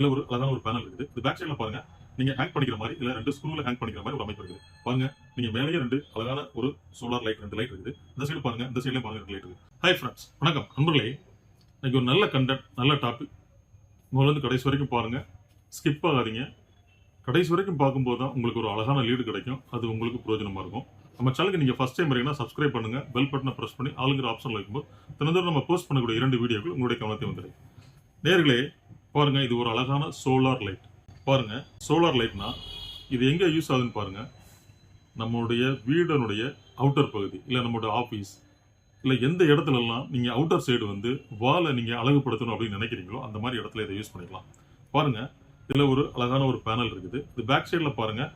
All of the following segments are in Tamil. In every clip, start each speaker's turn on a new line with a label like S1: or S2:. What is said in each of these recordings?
S1: இல்ல ஒரு அழகான ஒரு பேனல் இருக்குது. இந்த பேக் சைடில் பாருங்க. நீங்க ஹேங் பண்ணிக்கிற மாதிரி இல்ல ரெண்டு ஸ்க்ரூல ஹேங் பண்ணிக்கிற மாதிரி ஒரு அமைப்பு இருக்குது. பாருங்க நீங்க மேலேயே ரெண்டு அழகான ஒரு சோலார் லைட் ரெண்டு லைட் இருக்குது. இந்த சைடு பாருங்க இந்த சைடுலயும் பாருங்க ரெண்டு லைட் இருக்குது. ஹாய் ஃப்ரெண்ட்ஸ் வணக்கம். நண்பர்களே இன்னைக்கு ஒரு நல்ல கண்டென்ட் நல்ல டாபிக் முதல்ல இருந்து கடைசி வரைக்கும் பாருங்க. ஸ்கிப் ஆகாதீங்க. கடைசி வரைக்கும் பார்க்கும்போது தான் உங்களுக்கு ஒரு அழகான லீடு கிடைக்கும். அது உங்களுக்கு பிரயோஜனமாக இருக்கும். நம்ம சேனலுக்கு நீங்கள் ஃபஸ்ட் டைம் வரீங்கன்னா சப்ஸ்கிரைப் பண்ணுங்கள் பெல் பட்டனை ப்ரெஸ் பண்ணி ஆளுங்கிற ஆப்ஷன் வைக்கும்போது தினந்தோறும் நம்ம போஸ்ட் பண்ணக்கூடிய இரண்டு வீடியோக்கள் உங்களுடைய கவனத்தை வந்துடும் நேர்களே பாருங்க இது ஒரு அழகான சோலார் லைட் பாருங்க சோலார் லைட்னா இது எங்க யூஸ் ஆகுதுன்னு பாருங்க. நம்மளுடைய வீடனுடைய அவுட்டர் பகுதி இல்லை நம்மளுடைய ஆஃபீஸ் இல்லை எந்த இடத்துலலாம் நீங்கள் அவுட்டர் சைடு வந்து வாலை நீங்கள் அழகுபடுத்தணும் அப்படின்னு நினைக்கிறீங்களோ அந்த மாதிரி இடத்துல இதை யூஸ் பண்ணிக்கலாம். பாருங்கள் இதில் ஒரு அழகான ஒரு பேனல் இருக்குது. இது பேக் சைடில் பாருங்கள்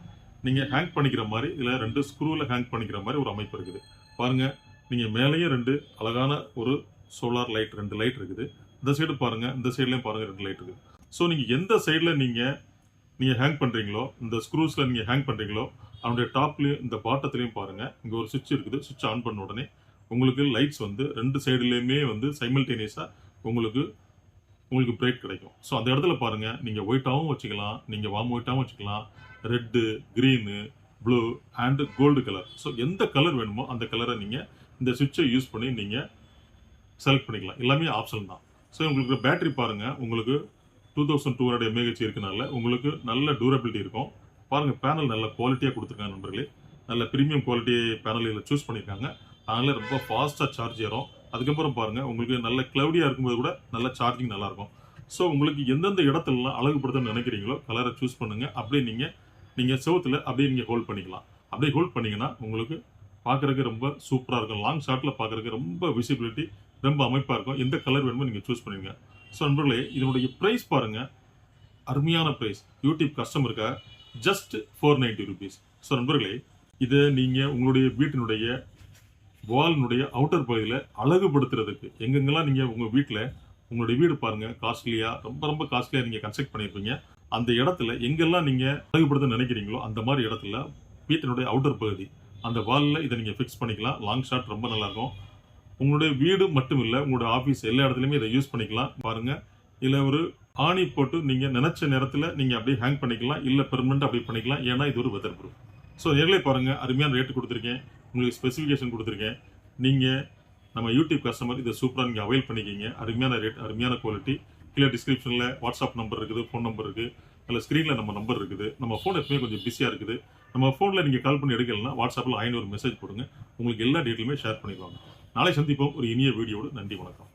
S1: நீங்கள் ஹேங் பண்ணிக்கிற மாதிரி இதில் ரெண்டு ஸ்க்ரூவில் ஹேங் பண்ணிக்கிற மாதிரி ஒரு அமைப்பு இருக்குது. பாருங்கள் நீங்கள் மேலேயும் ரெண்டு அழகான ஒரு சோலார் லைட் ரெண்டு லைட் இருக்குது. இந்த சைடு பாருங்கள் இந்த சைட்லேயும் பாருங்கள் ரெண்டு லைட் இருக்குது ஸோ நீங்கள் எந்த சைடில் நீங்கள் நீங்கள் ஹேங் பண்ணுறீங்களோ இந்த ஸ்க்ரூஸில் நீங்கள் ஹேங் பண்ணுறீங்களோ அவனுடைய டாப்லேயும் இந்த பாட்டத்துலேயும் பாருங்க இங்கே ஒரு சுவிட்ச் இருக்குது சுவிட்ச் ஆன் பண்ண உடனே உங்களுக்கு லைட்ஸ் வந்து ரெண்டு சைடுலேயுமே வந்து சைமல்டேனியஸா உங்களுக்கு உங்களுக்கு பிரேக் கிடைக்கும். ஸோ அந்த இடத்துல பாருங்கள் நீங்கள் ஒயிட்டாகவும் வச்சுக்கலாம் நீங்கள் வாம் ஒயிட்டாகவும் வச்சுக்கலாம் red green blue and gold colour so எந்த கலர் வேணுமோ அந்த கலரை நீங்கள் இந்த சுவிட்சை யூஸ் பண்ணி நீங்கள் செலக்ட் பண்ணிக்கலாம். எல்லாமே ஆப்ஷன் தான். ஸோ உங்களுக்கு பேட்டரி பாருங்கள் உங்களுக்கு two thousand two hundred M A H இருக்கனால உங்களுக்கு நல்ல டூரபிலிட்டி இருக்கும். பாருங்கள் பேனல் நல்ல குவாலிட்டியாக கொடுத்துருக்காங்க நண்பர்களே. நல்ல ப்ரீமியம் குவாலிட்டி பேனல் இதில் சூஸ் பண்ணியிருக்காங்க. அதனால ரொம்ப ஃபாஸ்ட்டாக சார்ஜ் ஏறும். அதுக்கப்புறம் பாருங்கள் உங்களுக்கு நல்ல க்ளவுடியாக இருக்கும்போது கூட நல்ல சார்ஜிங் நல்லாயிருக்கும். ஸோ உங்களுக்கு எந்தெந்த இடத்துலலாம் அழகுபடுத்தணும்னு நினைக்கிறீங்களோ கலரை சூஸ் பண்ணுங்கள் அப்படியே நீங்கள் நீங்கள் செவத்தில் அப்படியே நீங்கள் ஹோல்ட் பண்ணிக்கலாம். அப்படியே ஹோல்ட் பண்ணிங்கன்னா உங்களுக்கு பார்க்கறதுக்கு ரொம்ப சூப்பராக இருக்கும். லாங் ஷாட்டில் பார்க்குறக்கு ரொம்ப விசிபிலிட்டி ரொம்ப அமைப்பாக இருக்கும். எந்த கலர் வேணுமோ நீங்கள் சூஸ் பண்ணுவீங்க ஸோ நண்பர்களே இதனுடைய ப்ரைஸ் பாருங்கள் அருமையான price YouTube கஸ்டமருக்காக just four ninety rupees so நண்பர்களே இதை நீங்கள் உங்களுடைய வீட்டினுடைய வாலினுடைய அவுட்டர் பகுதியில் அழகுபடுத்துறதுக்கு எங்கெங்கெல்லாம் நீங்கள் உங்கள் வீட்டில் உங்களுடைய வீடு பாருங்கள் காஸ்ட்லியாக ரொம்ப ரொம்ப காஸ்ட்லியாக நீங்கள் கன்ஸ்ட்ரக்ட் பண்ணியிருப்பீங்க. அந்த இடத்துல எங்கெல்லாம் நீங்கள் அழகுபடுத்த நினைக்கிறீங்களோ அந்த மாதிரி இடத்துல வீட்டினுடைய அவுட்டர் பகுதி அந்த வாலில் இதை நீங்கள் ஃபிக்ஸ் பண்ணிக்கலாம். லாங் ஷாட் ரொம்ப நல்லாயிருக்கும் உங்களுடைய வீடு மட்டும் இல்லை உங்களுடைய ஆஃபீஸ் எல்லா இடத்துலையுமே இதை யூஸ் பண்ணிக்கலாம். பாருங்க. இல்லை ஒரு ஆணி போட்டு நீங்கள் நினச்ச நேரத்தில் நீங்கள் அப்படியே ஹேங் பண்ணிக்கலாம். இல்லை பெர்மனெண்ட் அப்படி பண்ணிக்கலாம். ஏன்னா இது ஒரு வெதர் ப்ரூஃப் ஸோ நேரிலே பாருங்கள் அருமையான ரேட்டு கொடுத்துருக்கேன். உங்களுக்கு ஸ்பெசிஃபிகேஷன் கொடுத்துருக்கேன். நீங்கள் நம்ம யூடியூப் கஸ்டமர் இதை சூப்பராக நீங்கள் அவைல் பண்ணிக்கிங்க. அருமையான ரேட் அருமையான குவாலிட்டி கீழே டிஸ்கிரிப்ஷனில் வாட்ஸ்அப் நம்பர் இருக்குது ஃபோன் நம்பர் இருக்குது. அதில் ஸ்க்ரீனில் நம்ம நம்பர் இருக்குது. நம்ம ஃபோன் எப்பவுமே கொஞ்சம் பிஸியாக இருக்குது. நம்ம ஃபோனில் நீங்கள் கால் பண்ணி எடுக்கலன்னா வாட்ஸ்அப்பில் ஐநூறு மெசேஜ் போடுங்க. உங்களுக்கு எல்லா டீட்டெயிலுமே ஷேர் பண்ணிடுவாங்க. நாளை சந்திப்போம் ஒரு இனிய வீடியோடு நன்றி வணக்கம்.